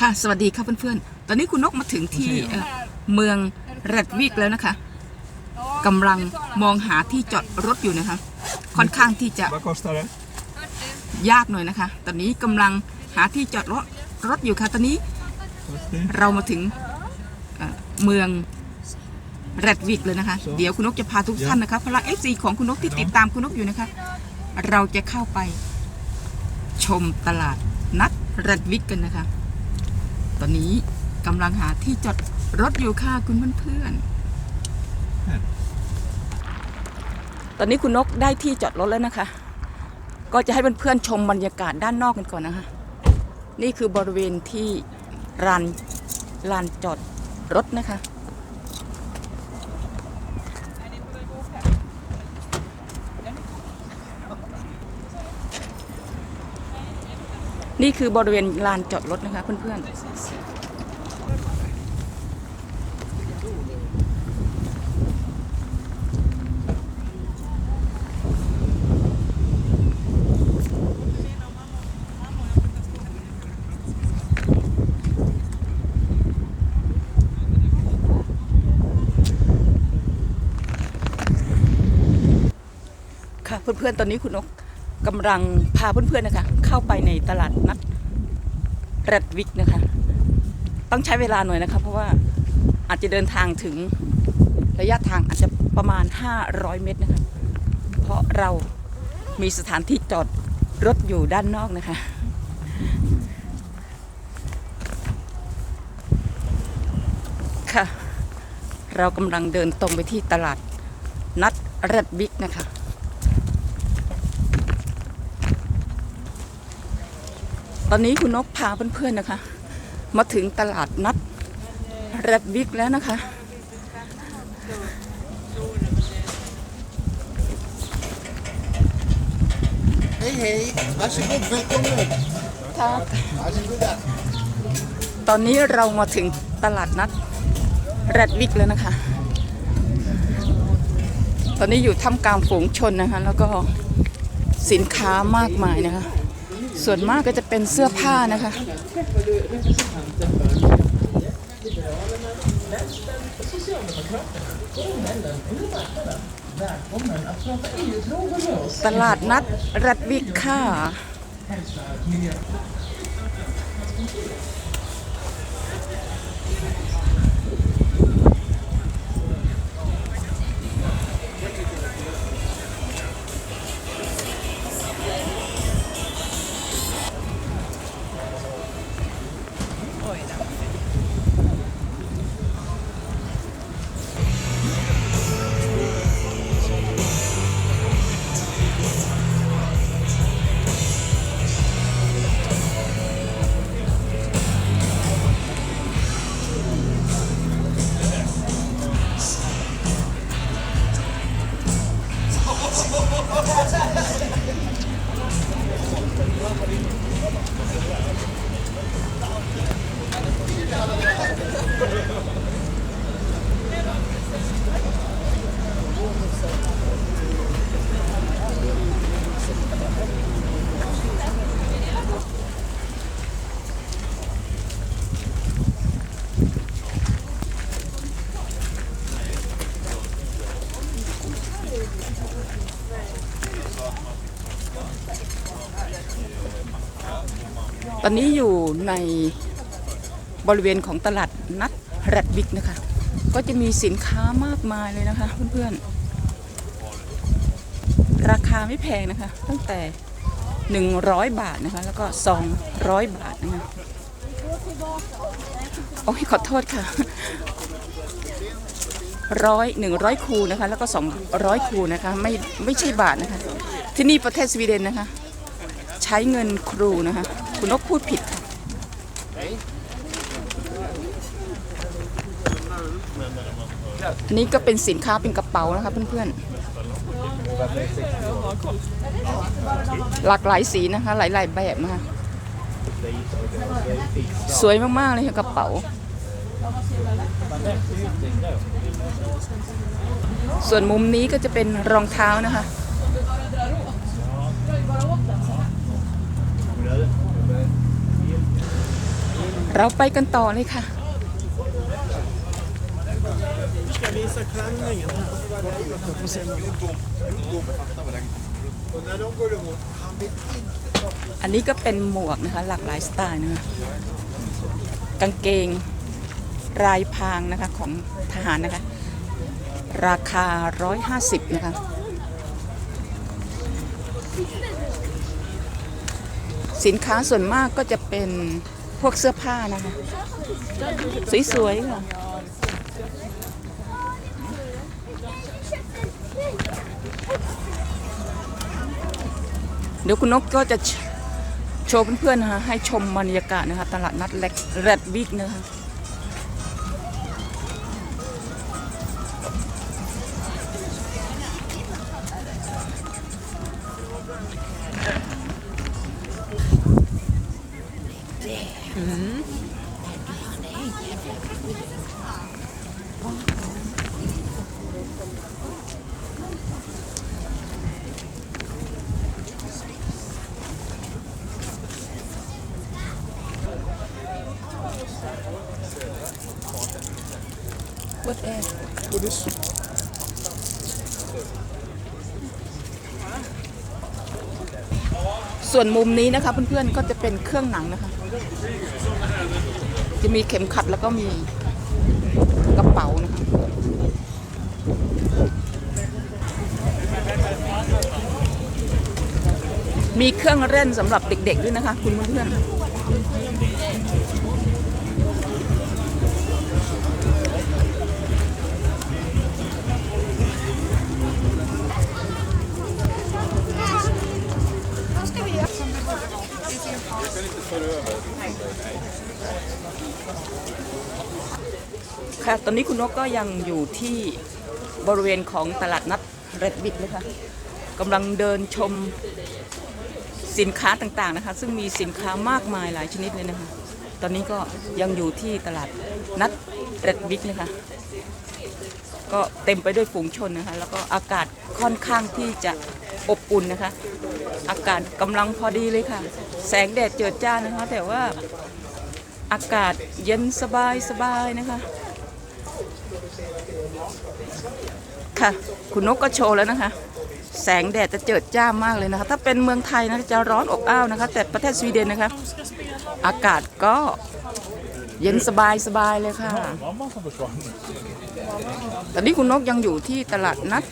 ค่ะ สวัสดีค่ะเพื่อนๆ ตอนนี้คุณนกมาถึงที่เอ่อเมืองแรดวิกแล้วนะคะกำลังมองหาที่จอดรถอยู่นะคะ ค่อนข้างที่จะ Vad kostar det? ยากหน่อยนะคะ ตอนนี้กำลังหาที่จอดรถรถอยู่ค่ะ ตอนนี้ 40. เรามาถึงเอ่อเมืองแรดวิกเลยนะคะ So เดี๋ยวคุณนกจะพาทุกท่านนะคะพลังเอฟซีของคุณนกที่ติดตามคุณนกอยู่นะคะ เราจะเข้าไปชมตลาดนัดแรดวิกกันนะคะ ตอนนี้กำลังหาที่จอดรถอยู่ค่ะคุณเพื่อนๆ ตอนนี้คุณนกได้ที่จอดรถแล้วนะคะ ก็จะให้เพื่อนๆชมบรรยากาศด้านนอกกันก่อนนะคะ นี่คือบริเวณที่ลานลานจอดรถนะคะ นี่คือบริเวณลานจอดรถนะคะเพื่อนๆค่ะเพื่อนๆ ตอนนี้คุณนกกำลังพาเพื่อนๆ นะคะ เข้าไปในตลาดนัดแรดวิกนะคะ ต้องใช้เวลาหน่อยนะคะ เพราะว่าอาจจะเดินทางถึงระยะทางอาจจะประมาณ 500 เมตรนะคะ เพราะเรามีสถานที่จอดรถอยู่ด้านนอกนะคะ ค่ะ เรากำลังเดินตรงไปที่ตลาดนัดแรดวิกนะคะ ตอนนี้คุณนกพาเพื่อนๆนะคะ มาถึงตลาดนัดแรดวิกแล้วนะคะ Hej hej, varsågod, välkommen. ครับ Varsågoda. ตอนนี้เรามาถึงตลาดนัดแรดวิกแล้วนะคะ ตอนนี้อยู่ท่ามกลางฝูงชนนะคะ แล้วก็สินค้ามากมายนะคะ ส่วนมากก็จะเป็นเสื้อผ้านะคะ ตลาดนัดรัดวิกค่ะ ตอนนี้อยู่ในบริเวณของตลาดนัดแรดวิกนะคะ ก็จะมีสินค้ามากมายเลยนะคะเพื่อนๆ ราคาไม่แพงนะคะ ตั้งแต่ 100 บาทนะคะ แล้วก็ 200 บาทนะคะโอ้ยขอโทษค่ะร้อยหนึ่งร้อยคูนะคะ แล้วก็สองร้อยคูนะคะ ไม่ไม่ใช่บาทนะคะ ที่นี่ประเทศสวีเดนนะคะ ใช้เงินครูนะคะ คุณนกพูดผิดค่ะอันนี้ก็เป็นสินค้าเป็นกระเป๋านะคะเพื่อนๆ หลากหลายสีนะคะ หลายๆแบบนะคะ สวยมากๆเลยค่ะกระเป๋า ส่วนมุมนี้ก็จะเป็นรองเท้านะคะ เราไปกันต่อเลยค่ะอันนี้ก็เป็นหมวกนะคะ หลากหลายสไตล์นะคะกางเกงรายพรางนะคะของทหารนะคะ ราคา 150 นะคะ สินค้าส่วนมากก็จะเป็น พวกเสื้อผ้านะคะ สวยๆค่ะเดี๋ยวคุณนกก็จะโชว์เพื่อนๆนะคะให้ชมบรรยากาศนะคะ ตลาดนัดแรดแรดวิกนะคะ What else? ส่วนมุมนี้นะคะเพื่อนๆก็จะเป็นเครื่องหนังนะคะ จะมีเข็มขัดแล้วก็มีกระเป๋านะคะมีเครื่องเล่นสำหรับเด็กๆด้วยนะคะ คุณเพื่อนๆ นกก็ยังอยู่ที่บริเวณของตลาดนัดเรดบิกเลยค่ะกำลังเดินชมสินค้าต่างๆนะคะ ซึ่งมีสินค้ามากมายหลายชนิดเลยนะคะ ตอนนี้ก็ยังอยู่ที่ตลาดนัดเรดบิกเลยค่ะก็เต็มไปด้วยฝูงชนนะคะ แล้วก็อากาศค่อนข้างที่จะอบอุ่นนะคะ อากาศกำลังพอดีเลยค่ะ แสงแดดเจิดจ้านะคะ แต่ว่าอากาศเย็นสบายสบายๆนะคะ ค่ะ คุณนกก็โชว์แล้วนะคะ แสงแดดจะเจิดจ้ามากเลยนะคะ ถ้าเป็นเมืองไทยนะจะร้อนอบอ้าวนะคะ แต่ประเทศสวีเดนนะคะ อากาศก็เย็นสบายสบายเลยค่ะ ตอนนี้คุณนกยังอยู่ที่ตลาดนัด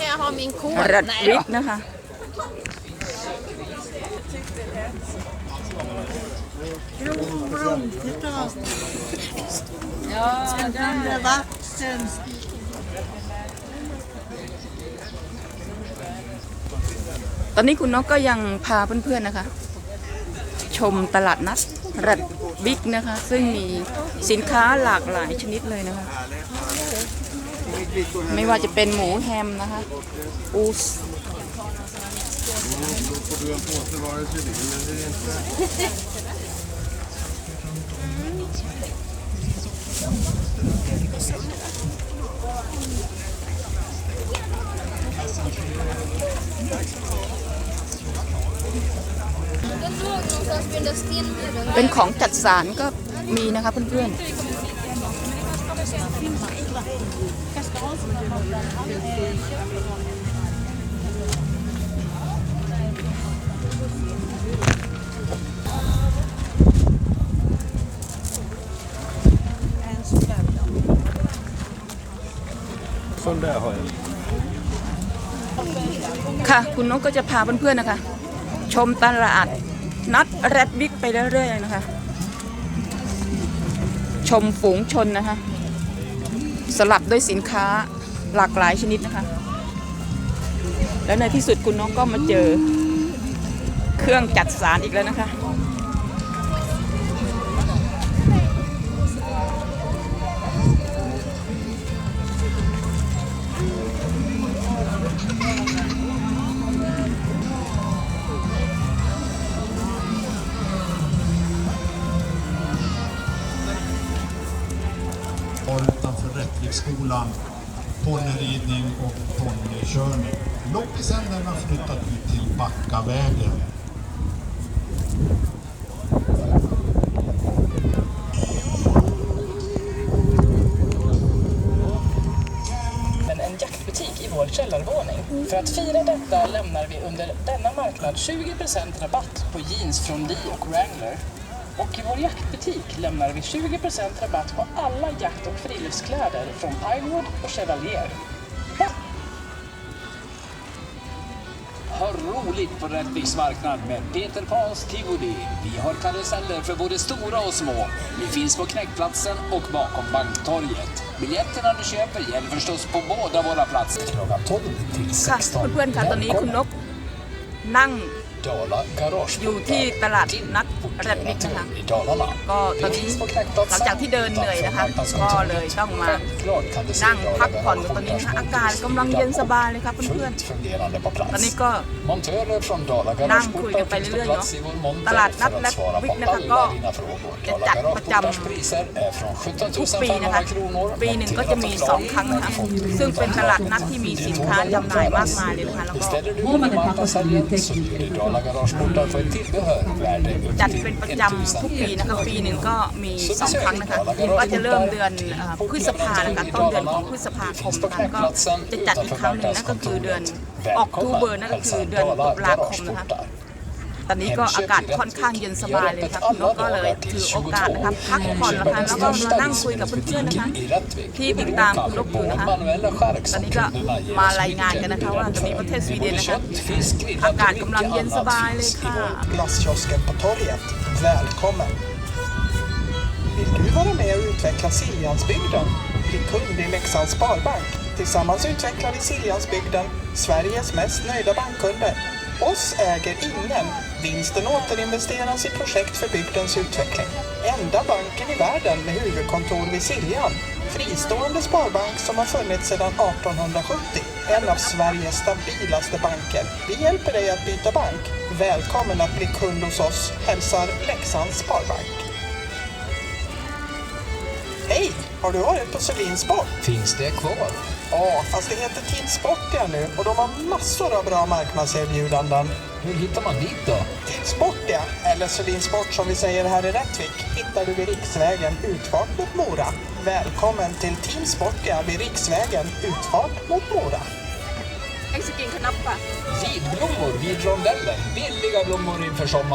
Kan jag ha min kod? รัด Nej วิก då. นะคะ ตอนนี้คุณนกก็ยังพาเพื่อนๆนะคะ ชมตลาดนัดรัดวิกนะคะ ซึ่งมีสินค้าหลากหลายชนิดเลยนะคะ ไม่ว่าจะเป็นหมูแฮมนะคะอูส Får เป็นของจัดสารก็มีนะคะเพื่อนเพื่อน Sån där har jag. ค่ะ คุณนกก็จะพาเพื่อนๆนะคะ ชมตลาดนัดแรดบิ๊กไปเรื่อยๆนะคะ ชมฝูงชนนะคะ สลับด้วยสินค้าหลากหลายชนิดนะคะ แล้วในที่สุดคุณนกก็มาเจอเครื่องจัดสารอีกแล้วนะคะ skolan, ponnyridning och ponnykörning. Loppisändarna har flyttat ut till Backavägen. Mm. För att fira detta lämnar vi under denna marknad 20% rabatt på jeans från Lee och Wrangler. Och i vår jaktbutik lämnar vi 20% rabatt på alla jakt och friluftskläder från Pinewood och Chevalier. Va? Ha roligt på Rättviks marknad med Peter Pans tivoli. Vi har karuseller för både stora och små. Vi finns på Knäckplatsen och bakom Banktorget. Biljetterna du köper gäller förstås på båda våra platser. klockan 12 till ค่ะ 16. เพื่อนๆค่ะตอนนี้คุณนกนั่ง Dala Garage อยู่ที่ตลาดนัดแรดวิกนะคะ i Dalarna. ก็ตอน Vi นี้ finns på หลัง Knäckplatsen จากที่เดินเหนื่อยนะคะ ก็เลยต้องมา Självklart kan du se นั่ง Dala พักผ่อนกันตอน Garage นี้นะคะ Portage อากาศกำลังเย็นสบายเลยครับเพื่อน fullt fungerande på ๆตอนนี้ plats. ก็ Montörer från Dala นั่งคุยกัน Garage ไป Portage เรื่อย finns ๆ på เนาะ plats i vår monter ตลาดนัด för และ att svara วิก på นะคะก็ alla dina frågor. จะ Dala จัด Garage ประจำ Portage priser är från ทุกปีนะคะ17 500 kronor. ปีหนึ่งก็จะมีสองครั้งนะคะซึ่งเป็นตลาดนัดที่มีสินค้าจำหน่ายมากมายเลยนะคะแล้วก็ Beställer du under marknadshelgen så bjuder Dala Garageportar för ett tillbehör värde upp จัดเป็นประจำทุกปีนะคะ ปีหนึ่งก็มีสองครั้งนะคะก็จะเริ่มเดือนเอ่อพฤษภานะคะต้นเดือนของพฤษภาคมนะคะก็จะจัดอีกครั้งหนึ่งนั่นก็คือเดือนออกทูเบอร์นั่นก็คือเดือนตุลาคมนะคะ ตอนนี้ก็อากาศค่อนข้างเย็นสบายเลยครับคุณนกก็เลยถือโอกาสนะคะพักผ่อนนะคะแล้วก็มานั่งคุยกับเพื่อนๆนะคะที่ติดตามคุณนกอยู่นะคะตอนนี้ก็มารายงานกันนะคะว่าตอนนี้ประเทศสวีเดนนะคะอากาศกำลังเย็นสบายเลยค่ะ Välkommen! Vill du vara med och utveckla Siljansbygden? Bli kund i Leksands Sparbank. Tillsammans utvecklar vi Siljansbygden, Sveriges mest nöjda bankkunder. Oss äger ingen. Vinsten återinvesteras i projekt för bygdens utveckling. Enda banken i världen med huvudkontor vid Siljan. Fristående sparbank som har funnits sedan 1870. En av Sveriges stabilaste banker. Vi hjälper dig att byta bank. Välkommen att bli kund hos oss, hälsar Leksands Sparbank. Har du varit på Selinsport? Finns det kvar? Ja, fast det heter Tidsport nu och de har massor av bra marknadserbjudanden. Hur hittar man dit då? Sportia, eller eller Selinsport som vi säger här i Rättvik, hittar du vid Riksvägen utfart mot Mora. Välkommen till Team Sportia vid Riksvägen utfart mot Mora. Mexican kanappa. Sidblommor vid rondellen. Billiga blommor inför sommaren.